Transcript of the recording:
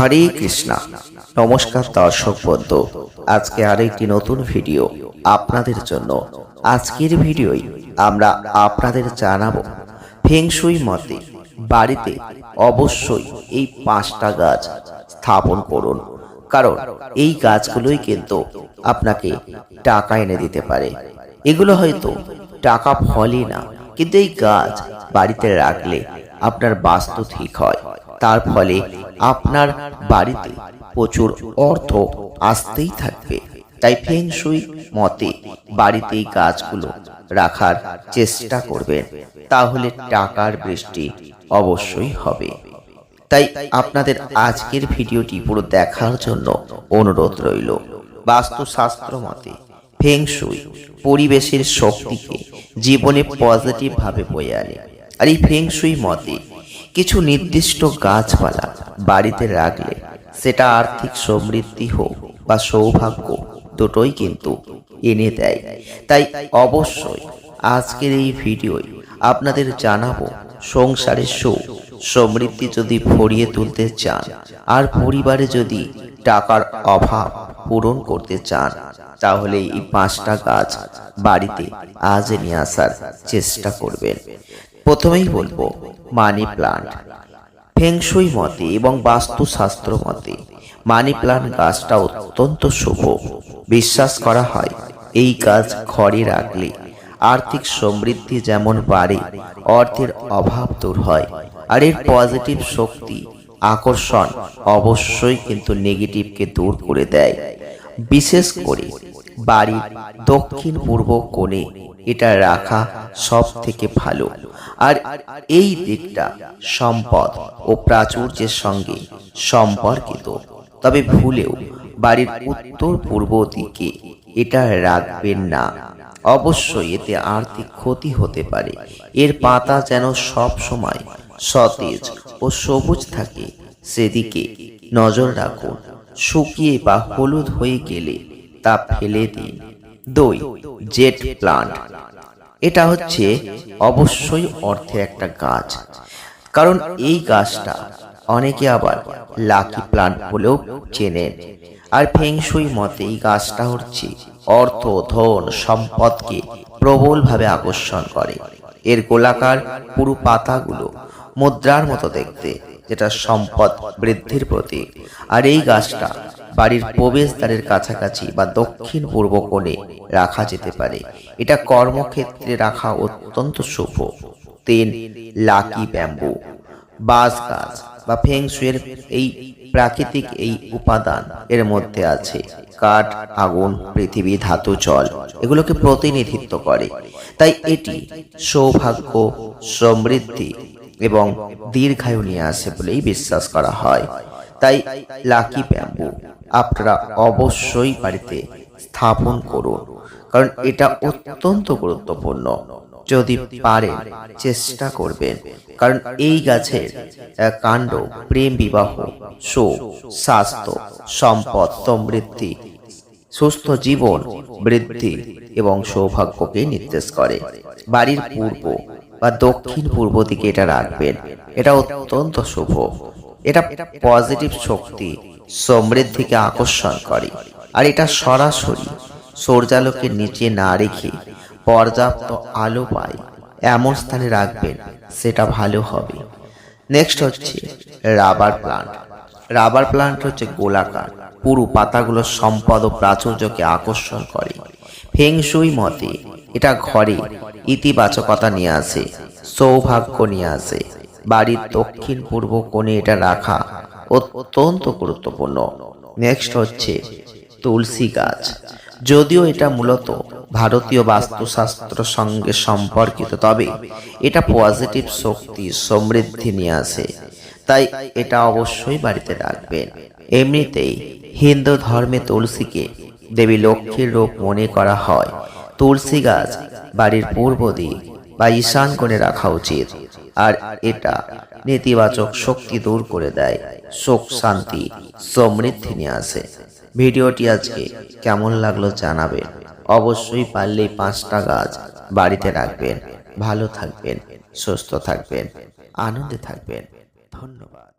হরে কৃষ্ণা। নমস্কার দর্শক বন্ধু, আজকে আরেকটি নতুন ভিডিও আপনাদের জন্য। আজকের ভিডিওই আমরা আপনাদের জানাব ফেংশুই মতে বাড়িতে অবশ্যই এই পাঁচটা গাছ স্থাপন করুন। কারণ এই গাছগুলোই কিন্তু আপনাকে টাকা এনে দিতে পারে। এগুলো হয়তো টাকা ফলে না, কিন্তু এই গাছ বাড়িতে রাখলে আপনার বাস্তু ঠিক হয়। তার ফলে আপনার বাড়িতে প্রচুর অর্থ আসতেই থাকবে। তাই ফেংশুই মতে বাড়িতে গাছগুলো রাখার চেষ্টা করবেন। তাহলে টাকার বৃষ্টি অবশ্যই হবে। তাই আপনাদের আজকের ভিডিওটি পুরো দেখার জন্য অনুরোধ রইল। বাস্তুশাস্ত্র মতে ফেংশুই পরিবেশের শক্তিকে জীবনে পজিটিভ ভাবে বয়ে আনে। আর এই ফেংশুই মতে কিছু নির্দিষ্ট গাছপালা বাড়িতে রাখলে সেটা আর্থিক সমৃদ্ধি হোক বা সৌভাগ্য, দুটোই কিন্তু এনে দেয়। তাই অবশ্যই আজকের এই ভিডিওয় আপনাদের জানাব সংসারের সুখ, সমৃদ্ধি যদি ভরিয়ে তুলতে চান আর পরিবারে যদি টাকার অভাব পূরণ করতে চান, তাহলে এই পাঁচটা গাছ বাড়িতে আজ নিয়ে আসার চেষ্টা করবেন। প্রথমেই বলব মানি প্লান্ট ফেংশুই মতে এবং বাস্তুশাস্ত্র মতে মানি প্লান্ট গাছটা অত্যন্ত শুভ। বিশ্বাস করা হয়, এই গাছ ঘরে রাখলে আর্থিক সমৃদ্ধি যেমন বাড়ে, অর্থের অভাব দূর হয়। আর এর পজিটিভ শক্তি, আকর্ষণ অবশ্যই কিন্তু নেগেটিভকে দূর করে দেয়। বিশেষ করে বাড়ির দক্ষিণ পূর্ব কোণে। এটা রাখা সব থেকে ভালো। আর এই দিকটা সম্পদ ও প্রাচুর্যের সঙ্গে সম্পর্কিত। তবে ভুলেও বাড়ির উত্তর পূর্ব দিকে এটা রাখবেন না। অবশ্যই এতে আর্থিক ক্ষতি হতে পারে। এর পাতা যেন সব সময় সতেজ ও সবুজ থাকে। সেদিকে নজর রাখুন। শুকিয়ে বা হলুদ হয়ে গেলে তা ফেলে দিন দুই জেট প্লান্ট এটা হচ্ছে অবশ্যই অর্থের একটা গাছ। কারণ এই গাছটা অনেকে আবার লাকি প্লান্ট বলেও চেনেন আর ফেংশুই মতে এই গাছটা হচ্ছে অর্থ, ধন, সম্পদকে প্রবলভাবে আকর্ষণ করে। এর গোলাকার পুরু পাতাগুলো মুদ্রার মতো দেখতে, যেটা সম্পদ বৃদ্ধির প্রতীক। আর এই গাছটা বাড়ির প্রবেশদ্বারের কাছাকাছি বা দক্ষিণ পূর্ব কোণে রাখা যেতে পারে। এটা কর্মক্ষেত্রে রাখা অত্যন্ত শুভ। তিন লাকি ব্যাম্বু, বাঁশ গাছ বা ফেংশুয়ের এই প্রাকৃতিক এই উপাদান এর মধ্যে আছে। কাঠ, আগুন, পৃথিবী, ধাতু, জল এগুলোকে প্রতিনিধিত্ব করে। তাই এটি সৌভাগ্য, সমৃদ্ধি এবং দীর্ঘায়ু নিয়ে আসে বলেই বিশ্বাস করা হয়। তাই লাকি ব্যাম্বু আপনারা অবশ্যই বাড়িতে স্থাপন করুন। কারণ এটা অত্যন্ত গুরুত্বপূর্ণ। যদি পারে চেষ্টা করবেন। কারণ এই গাছের কাণ্ড, প্রেম বিবাহ, সুখ, স্বাস্থ্য, সম্পদ, সমৃদ্ধি, সুস্থ জীবন, বৃদ্ধি এবং সৌভাগ্যকে নির্দেশ করে। বাড়ির পূর্ব বা দক্ষিণ পূর্ব দিকে এটা রাখবেন। এটা অত্যন্ত শুভ। এটা পজিটিভ শক্তি সমৃদ্ধিকে আকর্ষণ করে। আর এটা সরাসরি সূর্যালোকের নিচে না রেখে পর্যাপ্ত আলো পায়, এমন স্থানে রাখবেন সেটা ভালো হবে। নেক্সট হচ্ছে রাবার প্লান্ট রাবার প্লান্ট হচ্ছে গোলাকার। পুরু পাতাগুলো সম্পদ ও প্রাচুর্যকে আকর্ষণ করে। ফেংশুই মতে এটা ঘরে ইতিবাচকতা নিয়ে আসে, সৌভাগ্য নিয়ে আসে। বাড়ির দক্ষিণ পূর্ব কোণে এটা রাখা অত্যন্ত গুরুত্বপূর্ণ। নেক্সট হচ্ছে তুলসী গাছ। যদিও এটা মূলত ভারতীয় বাস্তুশাস্ত্র সঙ্গে সম্পর্কিত, তবে এটা পজিটিভ শক্তি সমৃদ্ধি নিয়ে আসে। তাই এটা অবশ্যই বাড়িতে রাখবেন। এমনিতেই হিন্দু ধর্মে তুলসীকে দেবী লক্ষ্মীর রূপ মনে করা হয়। তুলসী গাছ বাড়ির পূর্ব দিক বা ঈশান কোণে রাখা উচিত। আর এটা নেতিবাচক শক্তি দূর করে দেয়। সুখ, শান্তি, সমৃদ্ধি নিয়ে আসে। ভিডিওটি আজকে কেমন লাগল জানাবেন। অবশ্যই পারলে পাঁচটা গাছ বাড়িতে রাখবেন। ভালো থাকবেন, সুস্থ থাকবেন, আনন্দে থাকবেন। ধন্যবাদ।